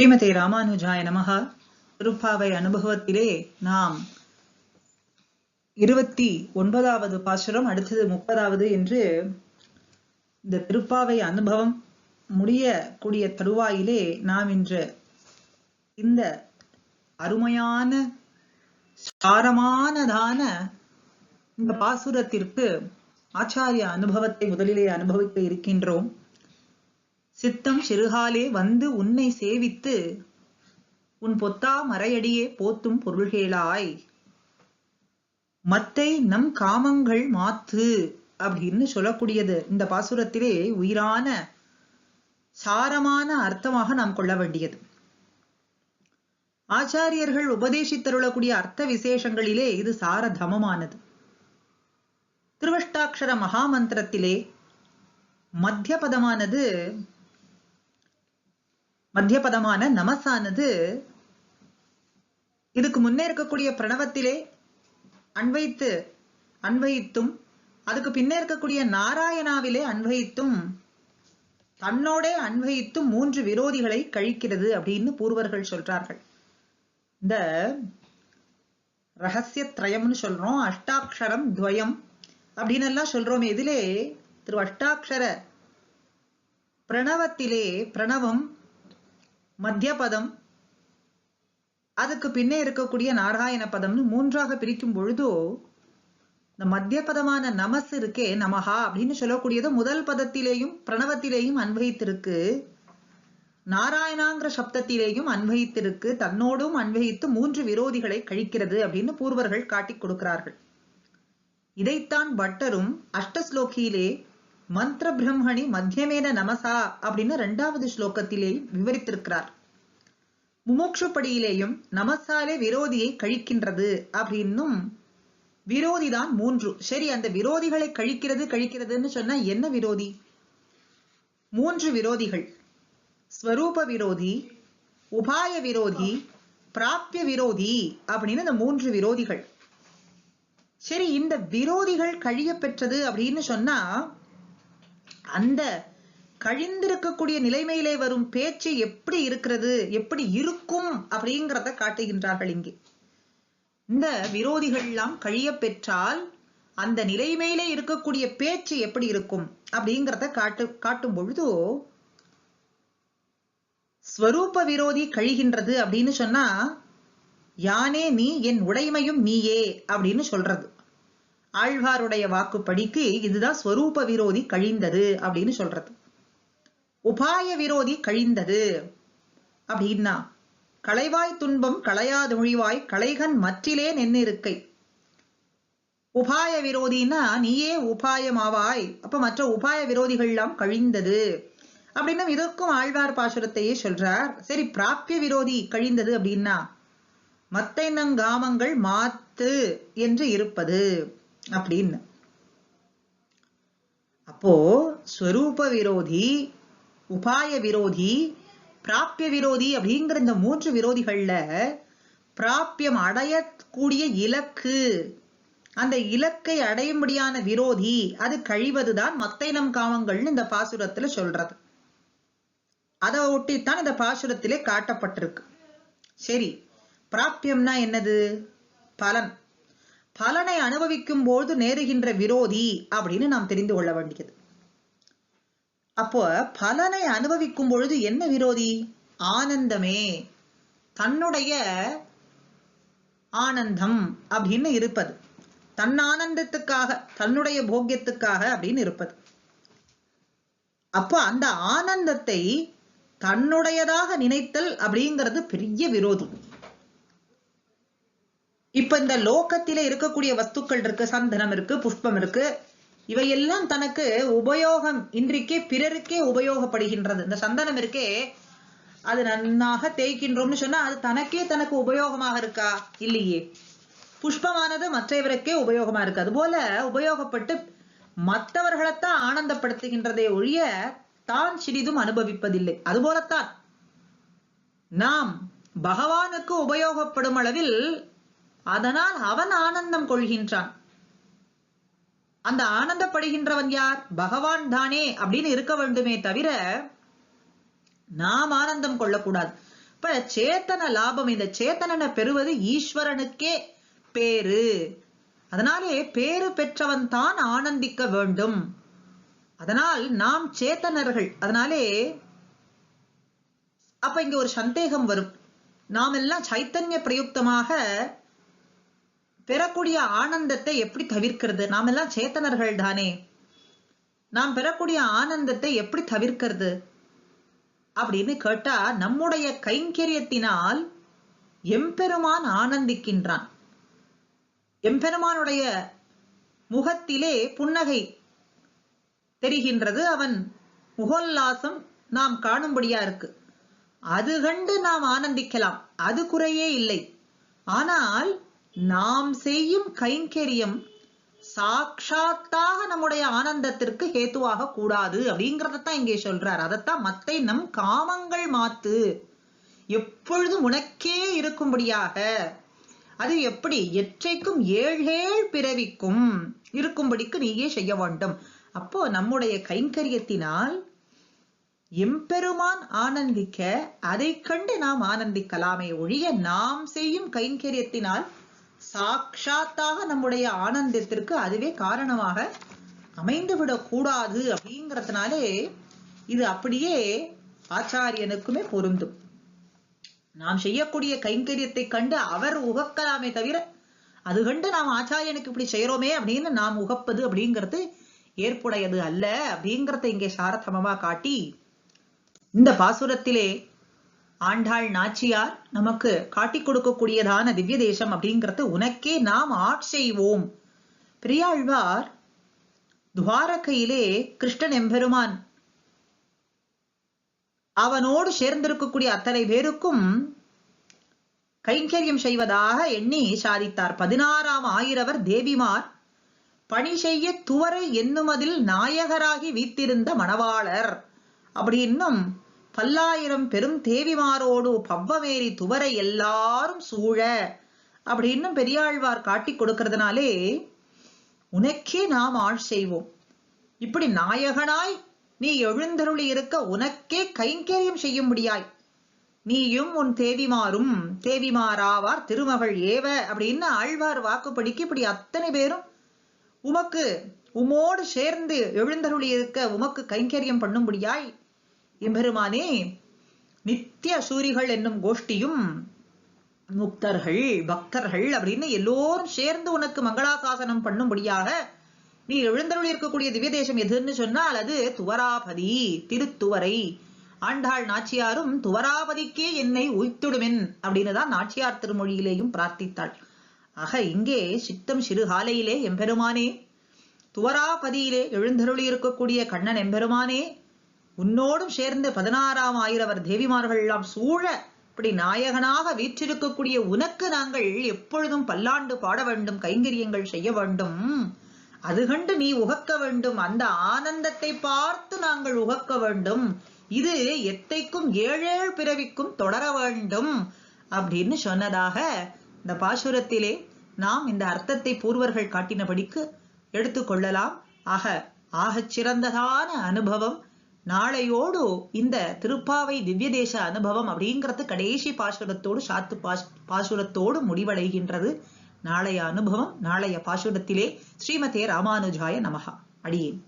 ஸ்ரீமதி ராமானுஜாய நமகா திருப்பாவை அனுபவத்திலே நாம் இருபத்தி ஒன்பதாவது பாசுரம் அடுத்தது முப்பதாவது என்று இந்த திருப்பாவை அனுபவம் முடியக்கூடிய தருவாயிலே நாம் இன்று இந்த அருமையான சாரமானதான இந்த பாசுரத்திற்கு ஆச்சாரிய அனுபவத்தை முதலிலே அனுபவிக்க இருக்கின்றோம். சித்தம் சிறுகாலே வந்து உன்னை சேவித்து உன் பொத்தா மறையடியே போத்தும் பொருள்கேளாய். மத்தை நம் காமங்கள் மாத்து அப்படின்னு சொல்லக்கூடியது. இந்த பாசுரத்திலே உயிரான சாரமான அர்த்தமாக நாம் கொள்ள வேண்டியது. ஆச்சாரியர்கள் உபதேசித்தருளக்கூடிய அர்த்த விசேஷங்களிலே இது சாரதமமானது. திருவஷ்டாட்சர மகாமந்திரத்திலே மத்திய பதமானது மத்திய பதமான நமசானது இதுக்கு முன்னே இருக்கக்கூடிய பிரணவத்திலே அன்வைத்து அன்வயித்தும் அதுக்கு பின்னே இருக்கக்கூடிய நாராயணாவிலே அன்வயித்தும் தன்னோடே அன்வயித்தும் மூன்று விரோதிகளை கழிக்கிறது அப்படின்னு பூர்வர்கள் சொல்றார்கள். இந்த ரகசிய திரயம்னு சொல்றோம் அஷ்டாட்சரம் துவயம் அப்படின்னு எல்லாம் சொல்றோம் இதிலே திரு அஷ்டாட்சர பிரணவத்திலே பிரணவம் மத்திய பதம் அதுக்கு பின்னே இருக்கக்கூடிய நாராயண பதம்னு மூன்றாக பிரிக்கும் பொழுதோ இந்த மத்திய பதமான நமஸ் இருக்கே நமஹா அப்படின்னு சொல்லக்கூடியது முதல் பதத்திலேயும் பிரணவத்திலேயும் அன்வகித்திருக்கு நாராயணாங்கிற சப்தத்திலேயும் அன்வகித்திருக்கு தன்னோடும் அன்வகித்து மூன்று விரோதிகளை கழிக்கிறது அப்படின்னு பூர்வர்கள் காட்டிக் கொடுக்கிறார்கள். இதைத்தான் பட்டரும் அஷ்டஸ்லோகியிலே மந்திர பிரம்மணி மத்தியமேன நமசா அப்படின்னு ரெண்டாவது ஸ்லோகத்திலே விவரித்திருக்கிறார். முமோக்ஷப்படியிலேயும் நமசாலே விரோதியை கழிக்கின்றது அப்படின்னும் விரோதிதான் மூன்று. சரி அந்த விரோதிகளை கழிக்கிறது கழிக்கிறதுன்னு சொன்னா என்ன விரோதி? மூன்று விரோதிகள். ஸ்வரூப விரோதி உபாய விரோதி பிராப்பிய விரோதி அப்படின்னு இந்த மூன்று விரோதிகள். சரி இந்த விரோதிகள் கழிய பெற்றது அப்படின்னு சொன்னா அந்த கழிந்திருக்கக்கூடிய நிலைமையிலே வரும் பேச்சு எப்படி இருக்கிறது எப்படி இருக்கும் அப்படிங்கிறத காட்டுகின்றார்கள் இங்கே. இந்த விரோதிகள் எல்லாம் கழிய பெற்றால் அந்த நிலைமையிலே இருக்கக்கூடிய பேச்சு எப்படி இருக்கும் அப்படிங்கிறத காட்டு காட்டும் பொழுது ஸ்வரூப விரோதி கழிகின்றது அப்படின்னு சொன்னா யானே நீ என் உடைமையும் நீயே அப்படின்னு சொல்றது. ஆழ்வாருடைய வாக்குப்படிக்கு இதுதான் ஸ்வரூப விரோதி கழிந்தது அப்படின்னு சொல்றது. உபாய விரோதி கழிந்தது அப்படின்னா களைவாய் துன்பம் களையாதொழிவாய் களைகன் மற்றிலே நின்னிருக்கை. உபாய விரோதினா நீயே உபாயமாவாய் அப்ப மற்ற உபாய விரோதிகள் எல்லாம் கழிந்தது. அப்படின்னா இதற்கும் ஆழ்வார் பாசுரத்தையே சொல்றார். சரி பிராப்பிய விரோதி கழிந்தது அப்படின்னா மத்தைனங்காமங்கள் மாத்து என்று இருப்பது. அப்படின்னு. அப்போ ஸ்வரூப விரோதி உபாய விரோதி பிராப்பிய விரோதி அப்படிங்கிற இந்த மூன்று விரோதிகள்ல பிராப்பியம் அடையக்கூடிய இலக்கு. அந்த இலக்கை அடையும்படியான விரோதி அது கழிவதுதான் மத்தைனம் காமங்கள்னு இந்த பாசுரத்துல சொல்றது. அதை ஒட்டித்தான் இந்த பாசுரத்திலே காட்டப்பட்டிருக்கு. சரி பிராப்பியம்னா என்னது? பலன். பலனை அனுபவிக்கும் போது நேருகின்ற விரோதி அப்படின்னு நாம் தெரிந்து கொள்ள வேண்டியது. அப்போ பலனை அனுபவிக்கும் பொழுது என்ன விரோதி? ஆனந்தமே. தன்னுடைய ஆனந்தம் அப்படின்னு இருப்பது. தன் ஆனந்தத்துக்காக தன்னுடைய போக்கியத்துக்காக அப்படின்னு இருப்பது. அப்போ அந்த ஆனந்தத்தை தன்னுடையதாக நினைத்தல் அப்படிங்கிறது பெரிய விரோதி. இப்ப இந்த லோகத்திலே இருக்கக்கூடிய வஸ்துக்கள் இருக்கு சந்தனம் இருக்கு புஷ்பம் இருக்கு இவையெல்லாம் தனக்கு உபயோகம் இன்றைக்கே பிறருக்கே உபயோகப்படுகின்றது. இந்த சந்தனம் இருக்கே அது நன்னாக தேய்க்கின்றோம்னு சொன்னா அது தனக்கே தனக்கு உபயோகமாக இருக்கா? இல்லையே. புஷ்பமானது மற்றவருக்கே உபயோகமா இருக்கு. அது போல உபயோகப்பட்டு மற்றவர்களைத்தான் ஆனந்தப்படுத்துகின்றதே ஒழிய தான் சிறிதும் அனுபவிப்பதில்லை. அதுபோலத்தான் நாம் பகவானுக்கு உபயோகப்படும் அளவில் அதனால் அவன் ஆனந்தம் கொள்கின்றான். அந்த ஆனந்தப்படுகின்றவன் யார்? பகவான் தானே அப்படின்னு இருக்க வேண்டுமே தவிர நாம் ஆனந்தம் கொள்ளக்கூடாது. இப்ப சேத்தன லாபம் இந்த சேத்தனனை பெறுவது ஈஸ்வரனுக்கே பேரு அதனாலே பேரு பெற்றவன் தான் ஆனந்திக்க வேண்டும். அதனால் நாம் சேத்தனர்கள். அதனாலே அப்ப இங்க ஒரு சந்தேகம் வரும். நாம் எல்லாம் சைத்தன்ய பிரயுக்தமாக பெறக்கூடிய ஆனந்தத்தை எப்படி தவிர்க்கிறது? நாம் எல்லாம் சேத்தனர்கள் தானே. நாம் பெறக்கூடிய ஆனந்தத்தை எப்படி தவிர்க்கிறது? அப்படின்னு கேட்டா நம்முடைய கைங்கரியத்தினால் எம்பெருமான் ஆனந்திக்கின்றான். எம்பெருமானுடைய முகத்திலே புன்னகை தெரிகின்றது. அவன் முகோல்லாசம் நாம் காணும்படியா இருக்கு. அது கண்டு நாம் ஆனந்திக்கலாம். அது குறையே இல்லை. ஆனால் நாம் செய்யும் கைங்கரியம் சாட்சாத்தாக நம்முடைய ஆனந்தத்திற்கு ஹேத்துவாக கூடாது அப்படிங்கறதான் இங்கே சொல்றார். அதைத்தான் மத்தை நம் காமங்கள் மாத்து. எப்பொழுதும் உனக்கே இருக்கும்படியாக. அது எப்படி? எற்றைக்கும் ஏழேழ் பிறவிக்கும் இருக்கும்படிக்கு நீயே செய்ய வேண்டும். அப்போ நம்முடைய கைங்கரியத்தினால் எம்பெருமான் ஆனந்திக்க அதை கண்டு நாம் ஆனந்திக்கலாமே ஒழிய நாம் செய்யும் கைங்கரியத்தினால் சாட்சாத்தாக நம்முடைய ஆனந்தத்திற்கு அதுவே காரணமாக அமைந்துவிடக் கூடாது அப்படிங்கறதுனாலே இது அப்படியே ஆச்சாரியனுக்குமே பொருந்தும். நாம் செய்யக்கூடிய கைங்கரியத்தை கண்டு அவர் உகக்கலாமே தவிர அது கண்டு நாம் ஆச்சாரியனுக்கு இப்படி செய்யறோமே அப்படின்னு நாம் உகப்பது அப்படிங்கிறது ஏற்புடையது அல்ல அப்படிங்கிறத இங்கே சாரதமமா காட்டி இந்த பாசுரத்திலே ஆண்டாள் நாச்சியார் நமக்கு காட்டிக் கொடுக்கக்கூடியதான திவ்ய தேசம் அப்படிங்கிறது உனக்கே நாம் ஆட்செய்வோம் பெரியாழ்வார் துவாரகையிலே கிருஷ்ணன் எம்பெருமான் அவனோடு சேர்ந்திருக்கக்கூடிய அத்தனை பேருக்கும் கைங்கரியம் செய்வதாக எண்ணி சாதித்தார். பதினாறாம் ஆயிரவர் தேவிமார் பணி செய்ய துவரை என்னுமதில் நாயகராகி வீத்திருந்த மணவாளர். அப்படின்னும் பல்லாயிரம் பெரும் தேவிமாரோடு பவ்வமேரி துவரை எல்லாரும் சூழ அப்படின்னு பெரியாழ்வார் காட்டி கொடுக்கறதுனாலே உனக்கே நாம் ஆள் செய்வோம். இப்படி நாயகனாய் நீ எழுந்தருளி இருக்க உனக்கே கைங்கரியம் செய்யும்படியாய் நீயும் உன் தேவிமாரும் தேவிமாராவார் திருமகள் ஏவ அப்படின்னு ஆழ்வார் வாக்குப்படிக்கு இப்படி அத்தனை பேரும் உமக்கு உமோடு சேர்ந்து எழுந்தருளி இருக்க உமக்கு கைங்கரியம் பண்ணும்படியாய் எம்பெருமானே நித்திய சூரிகள் என்னும் கோஷ்டியும் முக்தர்கள் பக்தர்கள் அப்படின்னு எல்லோரும் சேர்ந்து உனக்கு மங்களாசாசனம் பண்ணும்படியாக நீ எழுந்தருளி இருக்கக்கூடிய திவ்ய தேசம் எதுன்னு சொன்னால் அது துவராபதி திருத்துவரை. ஆண்டாள் நாச்சியாரும் துவராபதிக்கே என்னை உய்த்துடுமென் அப்படின்னு தான் நாச்சியார் திருமொழியிலேயும் பிரார்த்தித்தாள். ஆக இங்கே சித்தம் சிறுகாலையிலே எம்பெருமானே துவராபதியிலே எழுந்தருளி இருக்கக்கூடிய கண்ணன் எம்பெருமானே உன்னோடும் சேர்ந்து பதினாறாம் ஆயிரவர் தேவிமார்கள் எல்லாம் சூழ இப்படி நாயகனாக வீற்றிருக்கக்கூடிய உனக்கு நாங்கள் எப்பொழுதும் பல்லாண்டு பாட வேண்டும் கைங்கரியங்கள் செய்ய வேண்டும். அது கண்டு நீ உகக்க வேண்டும். அந்த ஆனந்தத்தை பார்த்து நாங்கள் உகக்க வேண்டும். இது எத்தைக்கும் ஏழேழ் பிறவிக்கும் தொடர வேண்டும் அப்படின்னு சொன்னதாக இந்த பாசுரத்திலே நாம் இந்த அர்த்தத்தை பூர்வர்கள் காட்டினபடிக்கு எடுத்துக்கொள்ளலாம் ஆக ஆகச் சிறந்ததான அனுபவம் நாளையோடு இந்த திருப்பாவை திவ்யதேச அனுபவம் அப்படிங்கிறது கடைசி பாசுரத்தோடு சாத்து பாஸ் பாசுரத்தோடு முடிவடைகின்றது. நாளைய அனுபவம் நாளைய பாசுரத்திலே ஸ்ரீமதே ராமானுஜாய நமகா அடியேன்.